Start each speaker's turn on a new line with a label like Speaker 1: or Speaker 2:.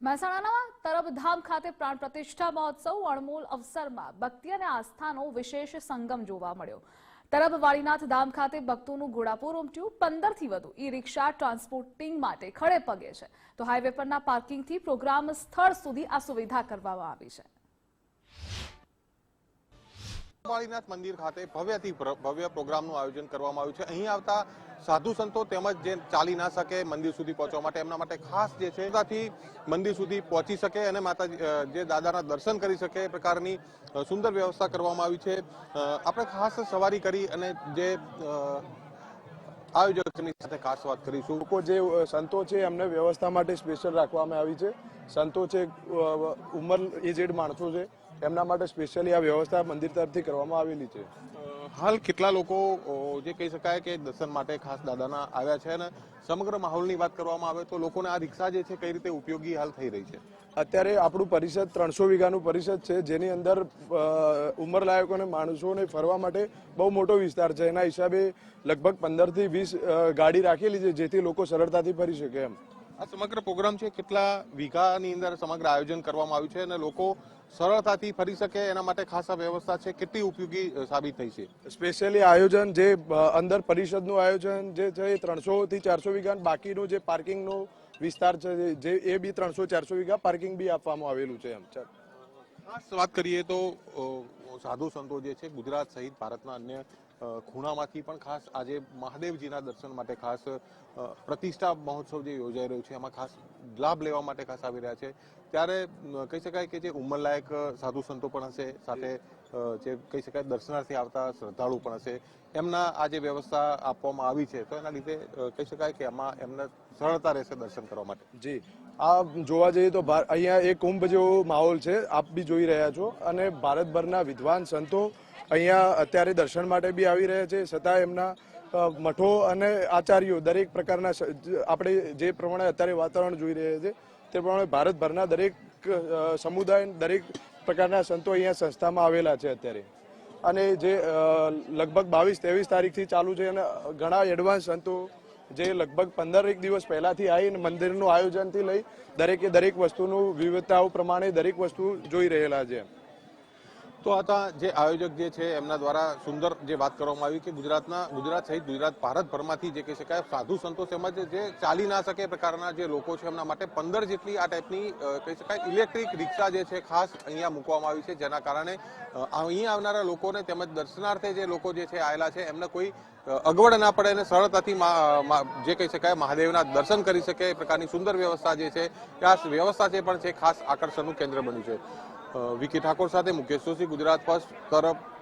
Speaker 1: મહેસાણાના તરબધામ ખાતે પ્રાણ પ્રતિષ્ઠા મહોત્સવ, અણમોલ અવસરમાં ભક્તિ અને આસ્થાનો વિશેષ સંગમ જોવા મળ્યો. તરબ વાળીનાથ ધામ ખાતે ભક્તોનું ઘોડાપુર ઉમટ્યું, પંદરથી વધુ ઈ રિક્ષા ટ્રાન્સપોર્ટિંગ માટે ખડે પગે છે. તો હાઈવે પરના પાર્કિંગથી પ્રોગ્રામ સ્થળ સુધી આ સુવિધા કરવામાં આવી છે.
Speaker 2: વાળીનાથ મંદિર ખાતે ભવ્યથી ભવ્ય પ્રોગ્રામનું આયોજન કરવામાં આવ્યું છે. અહીં આવતા સાધુ સંતો તેમજ જે ચાલી ના શકે મંદિર સુધી પહોંચવા માટે, એમના માટે ખાસ જે છે ત્યાંથી મંદિર સુધી પહોંચી શકે અને માતાજી જે દાદાના દર્શન કરી શકે એ પ્રકારની સુંદર વ્યવસ્થા કરવામાં આવી છે. આપણે ખાસ સવારી કરી અને જે આયોજકની સાથે ખાસ વાત કરીશું.
Speaker 3: લોકો જે સંતો છે એમને વ્યવસ્થા માટે સ્પેશિયલ રાખવામાં આવી છે. સંતો છે ઉંમર એજેડ માણસો છે. એમના માટે સ્પેશિયલી આ વ્યવસ્થા મંદિર તરફથી કરવામાં આવેલી છે.
Speaker 2: હાલ કેટલા લોકો જે કહી શકાય કે દર્શન માટે ખાસ દાદાના આવ્યા છે અને સમગ્ર માહોલની વાત કરવામાં આવે તો લોકોને આ રિક્ષા જે છે કઈ રીતે ઉપયોગી હાલ થઈ રહી છે?
Speaker 3: અત્યારે આપણું પરિષદ ત્રણસો વીઘાનું પરિષદ છે જેની અંદર ઉંમરલાયકોને ઉંમરલાયકો અને માણસોને ફરવા માટે બહુ મોટો વિસ્તાર છે. એના હિસાબે લગભગ પંદરથી વીસ ગાડી રાખેલી છે જેથી લોકો સરળતાથી ફરી શકે એમ.
Speaker 2: આ સમગ્ર પ્રોગ્રામ છે કેટલા વીઘાની અંદર સમગ્ર આયોજન કરવામાં આવ્યું છે અને લોકો સરળતાથી ફરી શકે એના માટે ખાસ આ વ્યવસ્થા છે કેટલી ઉપયોગી સાબિત થઈ છે?
Speaker 3: સ્પેશિયલી આયોજન જે અંદર પરિષદનું આયોજન જે છે એ ત્રણસો થી ચારસો વીઘા બાકીનું જે પાર્કિંગનો વિસ્તાર છે જે એ બી ત્રણસો ચારસો વીઘા પાર્કિંગ બી આપવામાં આવેલું છે એમ ચાલ
Speaker 2: ખાસ વાત કરીએ તો સાધુ સંતો જે છે ગુજરાત સહિત ભારતના અન્ય ખૂણામાંથી પણ ખાસ આજે મહાદેવજીના દર્શન માટે ખાસ પ્રતિષ્ઠા મહોત્સવ જે યોજાઈ રહ્યો છે, એમાં ખાસ લાભ લેવા માટે ખાસ આવી રહ્યા છે. ત્યારે કહી શકાય કે જે ઉંમરલાયક સાધુ સંતો પણ હશે, સાથે જે કહી શકાય દર્શનાર્થી આવતા શ્રદ્ધાળુ પણ હશે, એમના આ જે વ્યવસ્થા આપવામાં આવી છે, તો એના લીધે કહી શકાય કે એમાં એમને સરળતા રહેશે દર્શન કરવા માટે.
Speaker 3: જી. આ જોવા જઈએ તો અહીંયા એક કુંભ જેવો માહોલ છે, આપ બી જોઈ રહ્યા છો, અને ભારતભરના વિદ્વાન સંતો અહીંયા અત્યારે દર્શન માટે બી આવી રહ્યા છે. છતાં એમના મઠો અને આચાર્યો દરેક પ્રકારના આપણે જે પ્રમાણે અત્યારે વાતાવરણ જોઈ રહ્યા છે, તે પ્રમાણે ભારતભરના દરેક સમુદાય દરેક પ્રકારના સંતો અહીંયા સંસ્થામાં આવેલા છે અત્યારે. અને જે લગભગ બાવીસ ત્રેવીસ તારીખથી ચાલુ છે અને ઘણા એડવાન્સ સંતો જે લગભગ પંદર એક દિવસ પહેલાથી આવીને મંદિરનું આયોજનથી લઈ દરેકે દરેક વસ્તુનું વિવિધતાઓ પ્રમાણે દરેક વસ્તુ જોઈ રહેલા છે.
Speaker 2: તો હતા જે આયોજક જે છે, એમના દ્વારા સુંદર જે વાત કરવામાં આવી કે ગુજરાતના, ગુજરાત સહિત ગુજરાત ભારતભરમાંથી જે કહી શકાય સાધુ સંતો તેમજ જે ચાલી ના શકે પ્રકારના જે લોકો છે, એમના માટે પંદર જેટલી આ ટાઈપની કહી શકાય ઇલેક્ટ્રિક રિક્ષા જે છે, ખાસ અહીંયા મૂકવામાં આવી છે, જેના કારણે અહીંયા અહીં આવનારા લોકોને તેમજ દર્શનાર્થે જે લોકો જે છે આવેલા છે, એમને કોઈ અગવડ ના પડે અને સરળતાથી જે કહી શકાય મહાદેવના દર્શન કરી શકે એ પ્રકારની સુંદર વ્યવસ્થા જે છે આ વ્યવસ્થા જે પણ છે, ખાસ આકર્ષણનું કેન્દ્ર બન્યું છે. વિકી ઠાકોર સાથે મુકેશ જોશી ગુજરાત ફર્સ્ટ તરફ